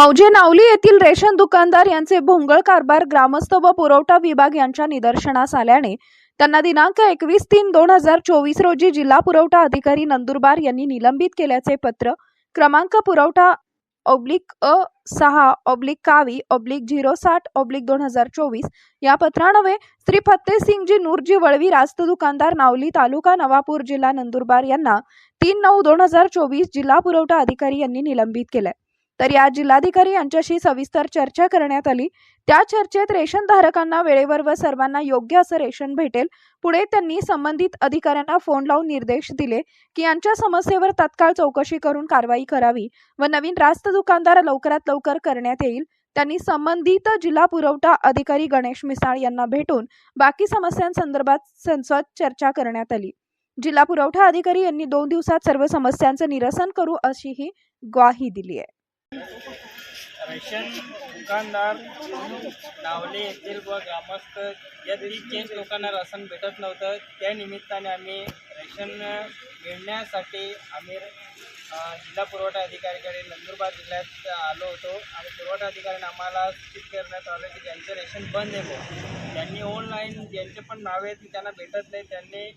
मौजे नावली येथील रेशन दुकानदार यांचे भोंगळ कारभार ग्रामस्थ व पुरवठा विभाग यांच्या निदर्शनास आल्याने त्यांना दिनांक एकवीस तीन दोन हजार चोवीस रोजी जिल्हा पुरवठा अधिकारी नंदुरबार यांनी निलंबित केल्याचे पत्र क्रमांक पुरवठा ऑब्लिक अ सहा ऑब्लिक कावी ऑब्लिक झिरो साठ ऑब्लिक दोन हजार चोवीस या पत्रानवे श्री फत्तेसिंगजी नूरजी वळवी रास्त दुकानदार नावली तालुका नवापूर जिल्हा नंदुरबार यांना तीन नऊ दोन हजार चोवीस जिल्हा पुरवठा अधिकारी यांनी निलंबित केलंय. तर या जिल्हाधिकारी यांच्याशी सविस्तर चर्चा करण्यात आली. त्या चर्चेत रेशन धारकांना वेळेवर व सर्वांना योग्य असं रेशन भेटेल. पुढे त्यांनी संबंधित अधिकाऱ्यांना फोन लावून निर्देश दिले की यांच्या समस्येवर तत्काळ चौकशी करून कारवाई करावी व नवीन रास्त दुकानदार लवकरात लवकर करण्यात येईल. त्यांनी संबंधित जिल्हा पुरवठा अधिकारी गणेश मिसाळ यांना भेटून बाकी समस्यांसंदर्भात संसद चर्चा करण्यात आली. जिल्हा पुरवठा अधिकारी यांनी दोन दिवसात सर्व समस्यांचं निरसन करू अशीही ग्वाही दिली आहे. रेशन दुकानदार नावले येथील व ग्रामस्थ या तीन लोकांना राशन भेटत नव्हतं. त्या निमित्ताने आम्ही रेशन मिळण्यासाठी आम्ही जिल्हा पुरवठा अधिकारीकडे नंदुरबार जिल्ह्यात आलो होतो. आणि पुरवठा अधिकाऱ्यांनी आम्हाला सूचित करण्यात आलं की ज्यांचं रेशन बंद आहे त्यांनी ऑनलाईन ज्यांचे पण नावे आहेत त्यांना भेटत नाही. त्यांनी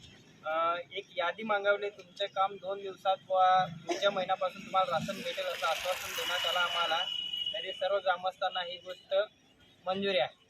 एक यादी मागवली तुमचे काम दोन दिवसात व पुढच्या महिन्यापासून तुम्हाला राशन भेटेल असं आश्वासन देण्यात आलं आम्हाला. तरी सर्व ग्रामस्थांना ही गोष्ट मंजुरी आहे.